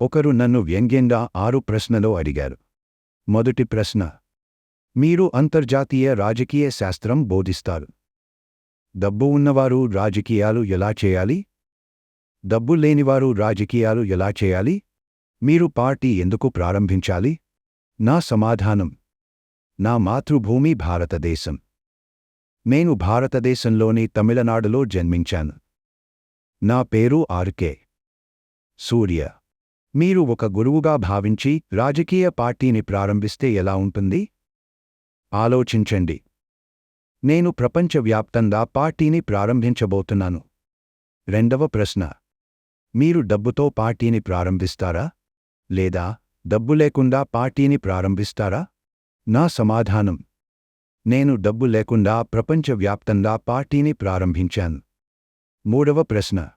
ఒకరు నన్ను వ్యంగ్యంగా ఆరు ప్రశ్నలో అడిగారు. మొదటి ప్రశ్న మీరు అంతర్జాతీయ రాజకీయ శాస్త్రం బోధిస్తారు. డబ్బు ఉన్నవారు రాజకీయాలు ఎలా చేయాలి? డబ్బు లేనివారు రాజకీయాలు ఎలా చేయాలి? మీరు పార్టీ ఎందుకు ప్రారంభించాలి? నా సమాధానం నా మాతృభూమి భారతదేశం. నేను భారతదేశంలోని తమిళనాడులో జన్మించాను. నా పేరు ఆర్కే సూర్య. మీరు ఒక గురువుగా భావించి రాజకీయ పార్టీని ప్రారంభిస్తే ఎలా ఉంటుంది? ఆలోచించండి. నేను ప్రపంచవ్యాప్తంగా పార్టీని ప్రారంభించబోతున్నాను. రెండవ ప్రశ్న. మీరు డబ్బుతో పార్టీని ప్రారంభిస్తారా? లేదా డబ్బు లేకుండా పార్టీని ప్రారంభిస్తారా? నా సమాధానం. నేను డబ్బు లేకుండా ప్రపంచవ్యాప్తంగా పార్టీని ప్రారంభించాను. మూడవ ప్రశ్న.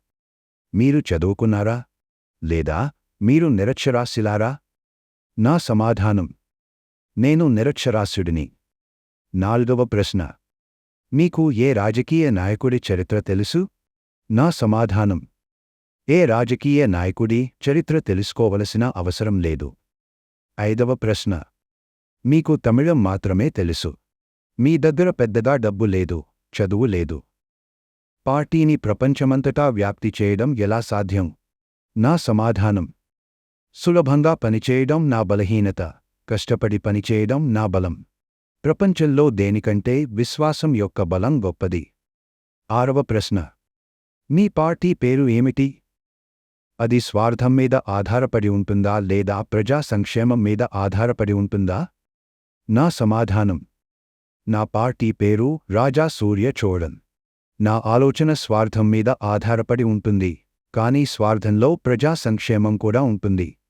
మీరు చదువుకున్నారా? లేదా మీరు నిరక్షరాస్యులారా? నా సమాధానం. నేను నిరక్షరాస్యుడిని. నాలుగవ ప్రశ్న. మీకు ఏ రాజకీయ నాయకుడి చరిత్ర తెలుసు? నా సమాధానం. ఏ రాజకీయ నాయకుడి చరిత్ర తెలుసుకోవలసిన అవసరం లేదు. ఐదవ ప్రశ్న. మీకు తమిళం మాత్రమే తెలుసు. మీ దగ్గర పెద్దగా డబ్బు లేదు చదువు లేదు. పార్టీని ప్రపంచమంతటా వ్యాప్తి చేయడం ఎలా సాధ్యం? నా సమాధానం. సులభంగా పనిచేయడం నా బలహీనత కష్టపడి పనిచేయడం నా బలం. ప్రపంచంలో దేనికంటే విశ్వాసం యొక్క బలం గొప్పది. ఆరవ ప్రశ్న. మీ పార్టీ పేరు ఏమిటి? అది స్వార్థం మీద ఆధారపడి ఉంటుందా లేదా ప్రజా సంక్షేమం మీద ఆధారపడి ఉంటుందా? నా సమాధానం. నా పార్టీ పేరు రాజా సూర్య చోడన్ నా ఆలోచన స్వార్థం మీద ఆధారపడి ఉంటుంది కానీ స్వార్థంలో ప్రజా సంక్షేమం కూడా ఉంటుంది.